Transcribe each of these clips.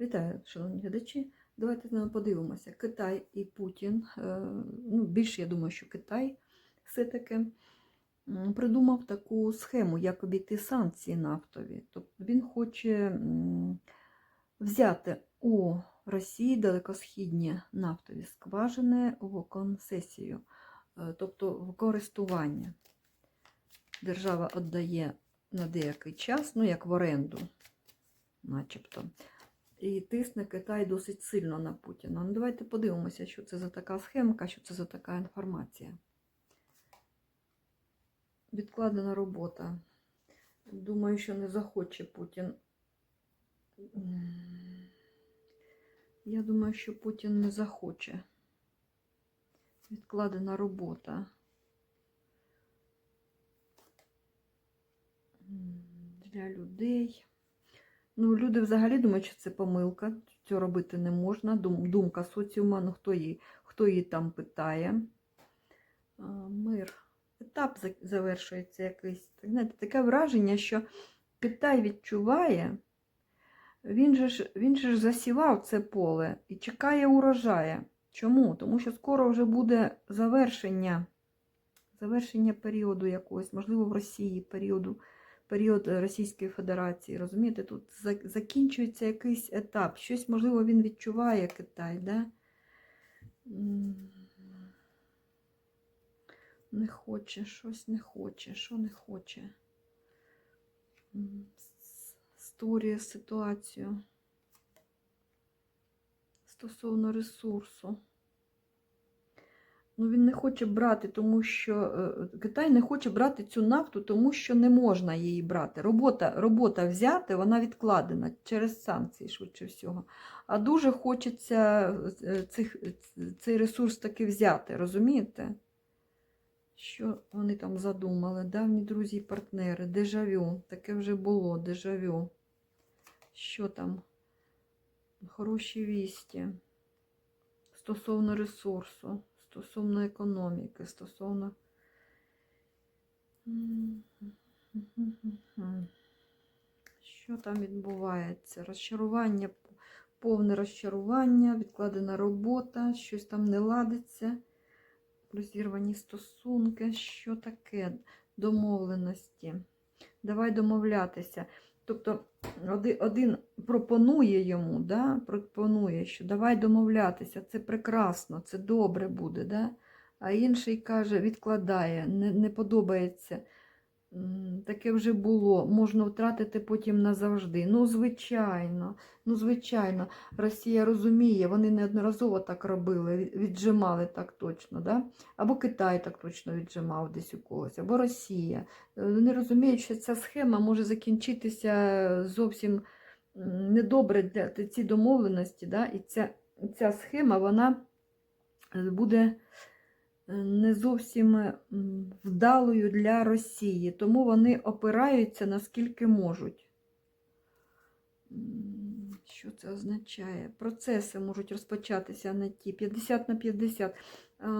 Вітаю, шановні глядачі. Давайте з нами подивимося. Китай і Путін. е, Ну, більше я думаю, що Китай все-таки придумав таку схему, як обійти санкції нафтові. Тобто він хоче взяти у Росії далекосхідні нафтові скважини в концесію, е, тобто в користування. Держава віддає на деякий час, ну як в оренду, начебто. І тисне Китай досить сильно на Путіна. Ну, давайте подивимося, що це за така схемка, що це за така інформація. Відкладена робота. Думаю, що не захоче Путін. Я думаю, що Путін не захоче. Відкладена робота. Для людей. Ну, люди взагалі думають, що це помилка, цього робити не можна. Дум- Думка соціума, ну хто її, хто її там питає. Мир. Етап завершується якийсь. Знаєте, таке враження, що Китай відчуває, він же ж, він же ж засівав це поле і чекає урожая. Чому? Тому що скоро вже буде завершення, завершення періоду якогось, можливо, в Росії періоду період е, Російської Федерації. Розумієте, тут закінчується якийсь етап. Щось, можливо, він відчуває Китай, да? Не хоче, щось не хоче, що не хоче. Створює ситуацію стосовно ресурсу. Ну, він не хоче брати, тому що е, Китай не хоче брати цю нафту, тому що не можна її брати. Робота, робота взяти, вона відкладена через санкції, швидше всього. А дуже хочеться е, цих, цей ресурс таки взяти, розумієте? Що вони там задумали? Давні друзі і партнери, дежавю. Таке вже було, дежавю. Що там? Хороші вісті стосовно ресурсу, стосовно економіки, стосовно. Що там відбувається? Розчарування, повне розчарування, відкладена робота, щось там не ладиться, розірвані стосунки. Що таке? Домовленості. Давай домовлятися. Тобто один, пропонує йому, да, пропонує, що давай домовлятися, це прекрасно, це добре буде. Да? А інший каже, відкладає, не, не подобається. Таке вже було, можна втратити потім назавжди. Ну, звичайно, ну, звичайно, Росія розуміє, вони неодноразово так робили, віджимали так точно. Да? Або Китай так точно віджимав десь у когось, або Росія. Е, Вони розуміють, що ця схема може закінчитися зовсім недобре для ці домовленості, да? і ця, ця схема вона е, буде не зовсім е, вдалою для Росії, тому вони опираються наскільки можуть. Що це означає? Процеси можуть розпочатися на ті 50 на 50.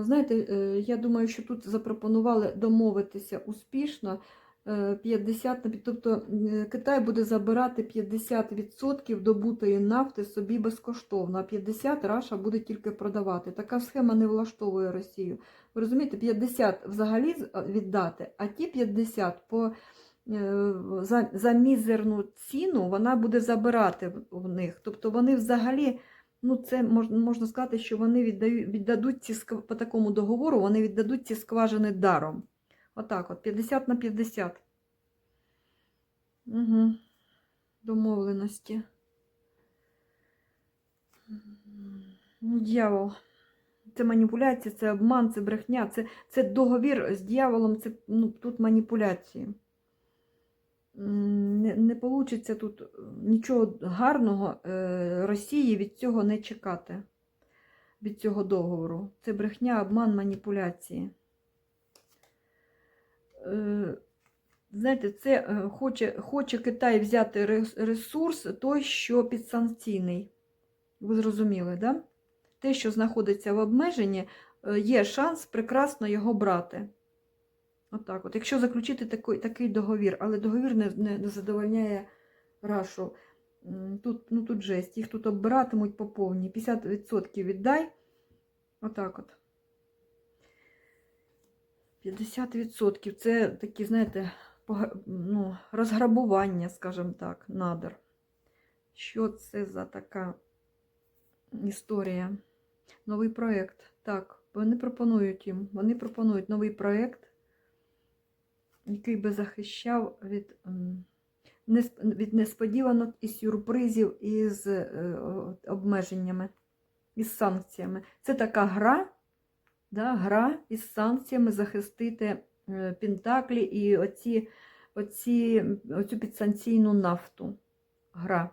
Знаєте, е, я думаю, що тут запропонували домовитися успішно. Е, 50 тобто е, Китай буде забирати 50% добутої нафти собі безкоштовно, а 50 Раша буде тільки продавати. Така схема не влаштовує Росію. Ви розумієте, 50 взагалі віддати, а ті 50 по е, за, за мізерну ціну вона буде забирати в- них. Тобто вони взагалі, ну це можна, сказати, що вони віддадуть ці по такому договору, вони віддадуть ці скважини даром. Отак, от 50 на 50. Угу. Домовленості. Ну, Дьявол. Це маніпуляція, це обман, це брехня, це, це договір з дьяволом, це ну, тут маніпуляції. Не, не вийде тут нічого гарного е, Росії від цього не чекати, від цього договору. Це брехня, обман, маніпуляції. Е, Знаєте, це е, хоче, хоче Китай взяти ресурс, той, що підсанкційний. Ви зрозуміли, да? Те, що знаходиться в обмеженні, е, є шанс прекрасно його брати. Отак от. Якщо заключити такий, такий договір, але договір не, не, задовольняє Рашу. Тут, ну, тут жесть, їх тут обиратимуть по повній. 50% віддай. Отак от. 50% це такі, знаєте, ну, розграбування, скажімо так, надр. Що це за така історія? Новий проєкт. Так, вони пропонують їм. Вони пропонують новий проєкт, який би захищав від, від несподіванок і сюрпризів із е, обмеженнями, із санкціями. Це така гра, да, гра із санкціями захистити е, Пентаклі і оці, оці, оцю підсанкційну нафту. Гра.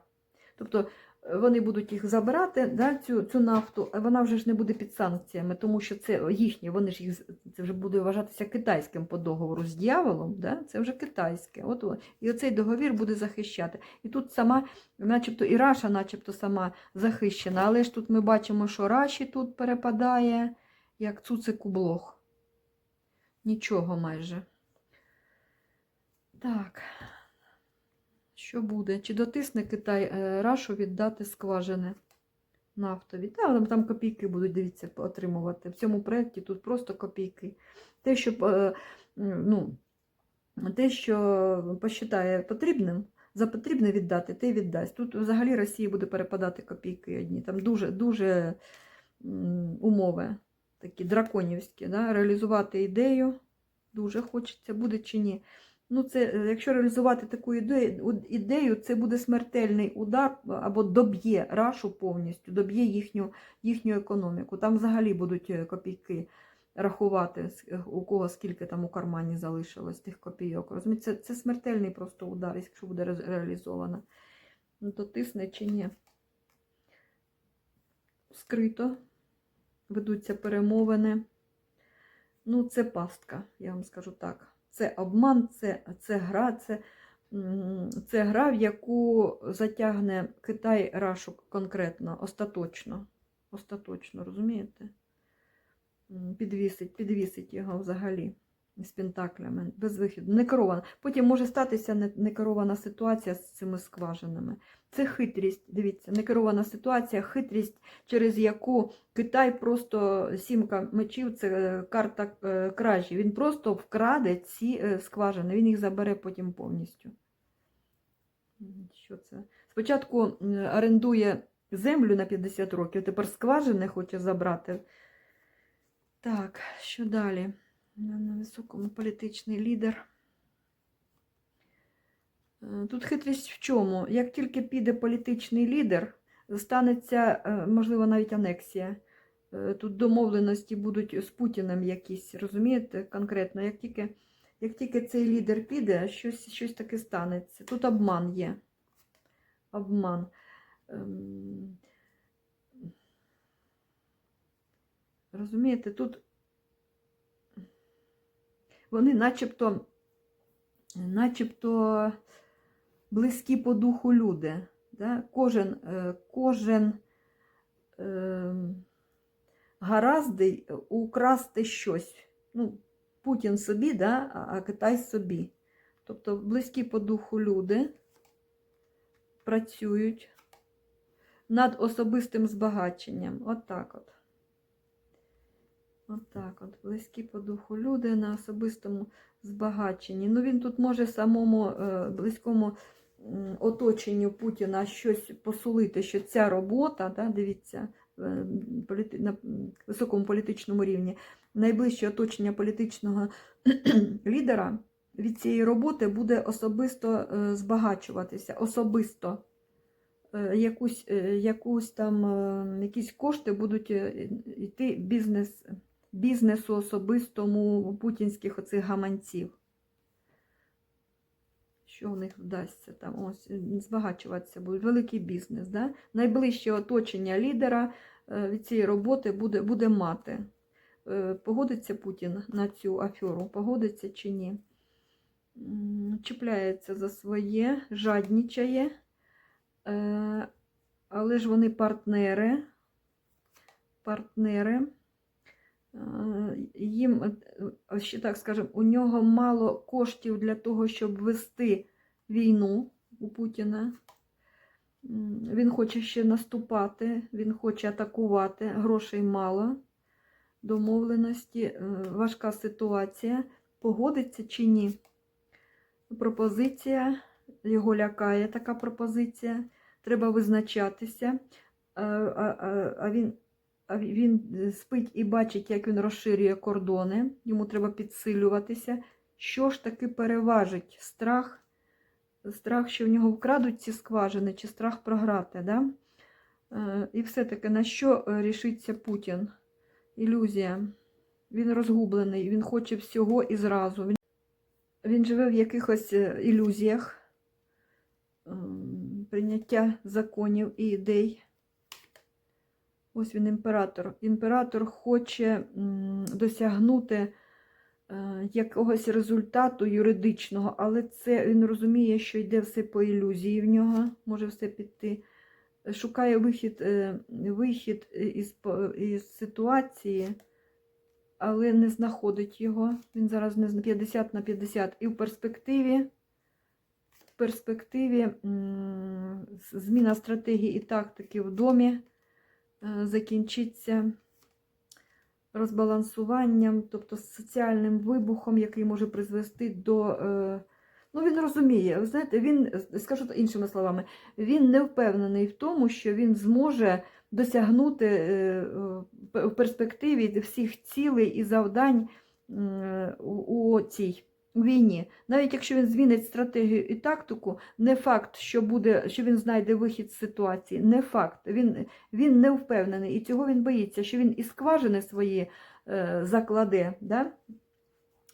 Тобто е, вони будуть їх забирати, да, цю, цю нафту, а вона вже ж не буде під санкціями, тому що це їхнє, вони ж їх, це вже буде вважатися китайським по договору з дьяволом, да, це вже китайське. От, і оцей договір буде захищати. І тут сама, начебто, і Раша, начебто, сама захищена, але ж тут ми бачимо, що Раші тут перепадає, як цуцику блох. Нічого майже. Так. Що буде? Чи дотисне Китай е, Рашу віддати скважини нафтові? Та, там, копійки будуть, дивіться, отримувати. В цьому проєкті тут просто копійки. Те, що, е, ну, те, що посчитає потрібним, за потрібне віддати, те віддасть. Тут взагалі Росії буде перепадати копійки одні. Там дуже, дуже умови такі драконівські. Да? Реалізувати ідею дуже хочеться, буде чи ні. Ну, це, якщо реалізувати таку ідею, це буде смертельний удар або доб'є Рашу повністю, доб'є їхню, їхню економіку. Там взагалі будуть е, копійки рахувати, у кого скільки там у кармані залишилось тих копійок. Розумієте, це, це смертельний просто удар, якщо буде реалізовано. Ну, то тисне чи ні. Скрито ведуться перемовини. Ну, це пастка, я вам скажу так. Це обман, це, це гра, це, це гра, в яку затягне Китай Рашу конкретно, остаточно. Остаточно, розумієте? Підвісить, підвісить його взагалі з пентаклями, без вихіду. Не керована. Потім може статися не- некерована ситуація з цими скважинами. Це хитрість, дивіться, некерована ситуація, хитрість, через яку Китай просто сімка мечів, це е, карта е, кражі. Він просто вкраде ці е, скважини, він їх забере потім повністю. Що це? Спочатку орендує землю на 50 років, тепер скважини хоче забрати. Так, що далі? На високому політичний лідер. Е, Тут хитрість в чому? Як тільки піде політичний лідер, станеться, е, можливо, навіть анексія. Е, Тут домовленості будуть з Путіним якісь, розумієте, конкретно. Як тільки, як тільки цей лідер піде, щось, щось таке станеться. Тут обман є. Обман. Ем, Розумієте, тут вони начебто, начебто близькі по духу люди. Да? Кожен, е, кожен е, гараздий украсти щось. Ну, Путін собі, да? а- Китай собі. Тобто близькі по духу люди працюють над особистим збагаченням. От так от. От от. Близькі по духу люди на особистому збагаченні. Ну він тут може самому е, близькому оточенню Путіна щось посулити, що ця робота, да, дивіться, е, політи- на високому політичному рівні, найближче оточення політичного лідера від цієї роботи буде особисто е, збагачуватися, особисто. Е, Якусь, е, якусь там, е, якісь кошти будуть йти бізнес, бізнесу особистому путінських оцих гаманців. Що в них вдасться там? Ось збагачуватися буде великий бізнес. Да? Найближче оточення лідера е, від цієї роботи буде, буде мати. Е, Погодиться Путін на цю аферу, погодиться чи ні. Чіпляється за своє, жаднічає. Е, Але ж вони партнери. Партнери. Е, Їм, е, ще так скажемо, у нього мало коштів для того, щоб вести війну у Путіна. Він хоче ще наступати, він хоче атакувати, грошей мало, домовленості, е, важка ситуація. Погодиться чи ні? Пропозиція, його лякає така пропозиція. Треба визначатися. А, а, а, він, він спить і бачить, як він розширює кордони. Йому треба підсилюватися. Що ж таки переважить? Страх, страх, що в нього вкрадуть ці скважини, чи страх програти. Да? Е, І все-таки на що е, рішиться Путін? Ілюзія. Він розгублений, він хоче всього і зразу. Він, він живе в якихось е, ілюзіях, ем, прийняття законів і ідей. Ось він імператор. Імператор хоче досягнути е, якогось результату юридичного, але це він розуміє, що йде все по ілюзії в нього, може все піти. Шукає вихід, е, вихід із, із ситуації, але не знаходить його. Він зараз не зна- 50 на 50. І в перспективі, в перспективі зміна стратегії і тактики в домі закінчиться розбалансуванням, тобто соціальним вибухом, який може призвести до. е, Ну, він розуміє, знаєте, він, скажу іншими словами, він не впевнений в тому, що він зможе досягнути е, в перспективі всіх цілей і завдань у цій у війні. Навіть якщо він змінить стратегію і тактику, не факт, що буде, що він знайде вихід з ситуації. Не факт. Він, він не впевнений, і цього він боїться, що він і скважини свої е, закладе да?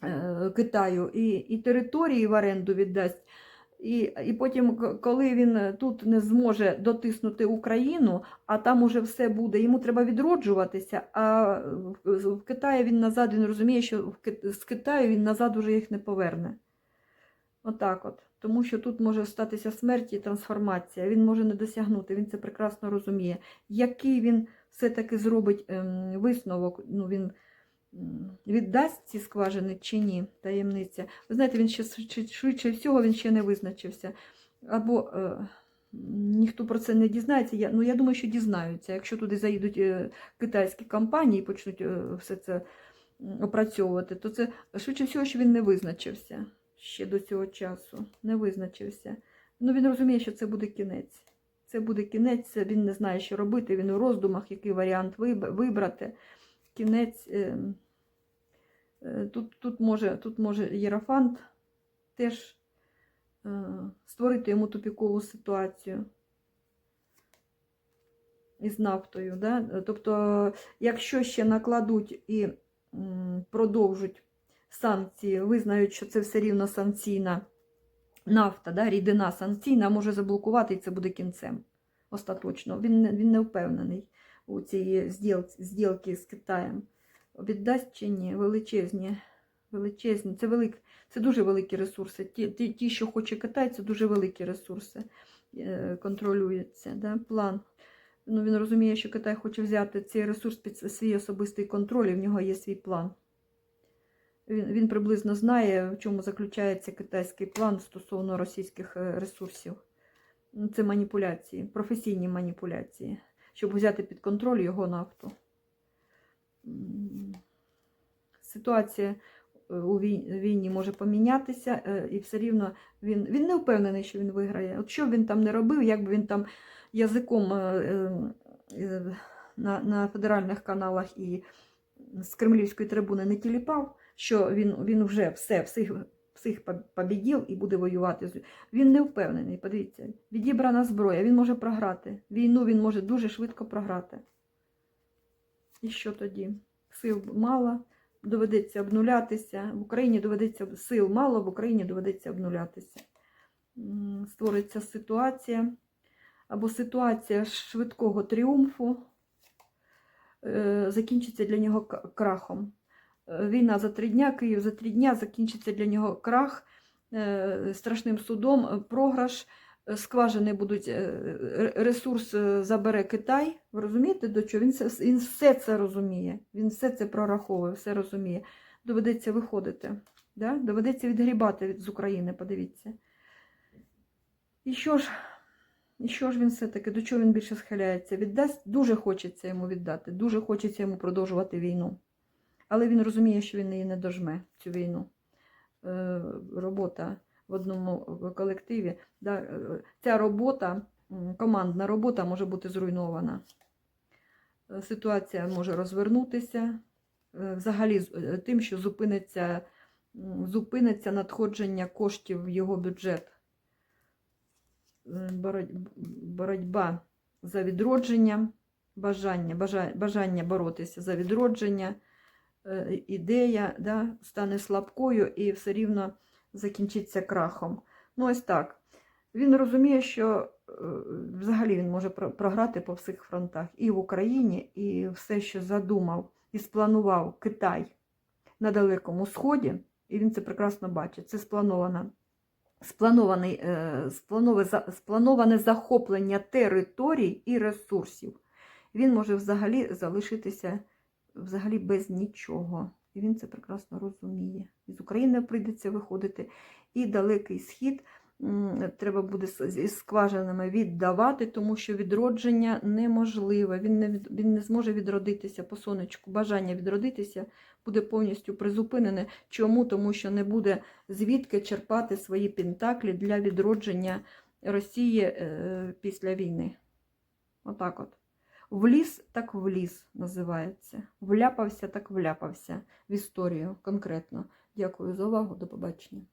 е, Китаю, і, і території в оренду віддасть. І, і потім, коли він тут не зможе дотиснути Україну, а там уже все буде, йому треба відроджуватися. А в в Китаї він назад він розуміє, що з Китаю він назад уже їх не поверне. Отак от. Тому що тут може статися смерть і трансформація. Він може не досягнути, він це прекрасно розуміє. Який він все-таки зробить ем, висновок, ну він віддасть ці скважини чи ні, таємниця. Ви знаєте, він ще швидше- всього він ще не визначився. Або е, ніхто про це не дізнається. Я, ну, я думаю, що дізнаються. Якщо туди заїдуть е, китайські компанії і почнуть е, все це опрацьовувати, то це швидше всього, що він не визначився ще до цього часу. Не визначився. Ну, він розуміє, що це буде кінець. Це буде кінець, він не знає, що робити. Він у роздумах, який варіант вибрати. Кінець. е, е, Тут, тут, може, тут може Єрофант теж е, створити йому тупікову ситуацію із нафтою. Да? Тобто, якщо ще накладуть і м, продовжуть санкції, визнають, що це все рівно санкційна нафта, да? рідина санкційна, може заблокувати і це буде кінцем. Остаточно. Він, він не впевнений у зділці, зділки з Китаєм. Віддасть чи ні? Величезні. Величезні. Це, велик, це дуже великі ресурси. Ті, ті, ті, що хоче Китай, це дуже великі ресурси. Е, контролюється. Да? План. Ну, він розуміє, що Китай хоче взяти цей ресурс під свій особистий контроль, і в нього є свій план. Він, він приблизно знає, в чому заключається китайський план стосовно російських е, ресурсів. Це маніпуляції, професійні маніпуляції, щоб взяти під контроль його нафту. Ситуація е, у війні може помінятися, е, і все рівно він, він не впевнений, що він виграє. От що б він там не робив, як би він там язиком е, на, на федеральних каналах і з кремлівської трибуни не тіліпав, що він, він вже все, всіх, всіх побідів і буде воювати. Він не впевнений, подивіться, відібрана зброя, він може програти. Війну він може дуже швидко програти. І що тоді? Сил мало, доведеться обнулятися. В Україні доведеться сил мало, в Україні доведеться обнулятися. Створиться ситуація або ситуація швидкого тріумфу е, закінчиться для нього крахом. Війна за три дня, Київ за три дня закінчиться для нього крах е, страшним судом, е, програш, е, скважини будуть, ресурс забере Китай. Ви розумієте, до чого? Він, все- він все це розуміє, він все це прораховує, все розуміє. Доведеться виходити, да? доведеться відгрібати від- з України, подивіться. І що ж, І що ж він все-таки, до чого він більше схиляється? Віддасть, дуже хочеться йому віддати, дуже хочеться йому продовжувати війну. Але він розуміє, що він її не дожме, цю війну. Е, робота в одному колективі. Е, ця робота, командна робота може бути зруйнована. Е, Ситуація може розвернутися взагалі тим, що зупиниться, зупиниться надходження коштів в його бюджет. Боротьба за відродження, бажання, бажання боротися за відродження, ідея да, стане слабкою і все рівно закінчиться крахом. Ну, ось так. Він розуміє, що е, взагалі він може програти по всіх фронтах і в Україні, і все, що задумав і спланував Китай на Далекому Сході, і він це прекрасно бачить. Це спланована. Спланований, е, спланове, сплановане захоплення територій і ресурсів. Він може взагалі залишитися взагалі без нічого. І він це прекрасно розуміє. Із України прийдеться виходити. І далекий схід треба буде зі скважинами віддавати, тому що відродження неможливе. Він не, він не зможе відродитися по сонечку. Бажання відродитися буде повністю призупинене. Чому? Тому що не буде звідки черпати свої пентаклі для відродження Росії е, після війни. Отак от. Вліз так в ліс називається. Вляпався так вляпався в історію конкретно. Дякую за увагу. До побачення.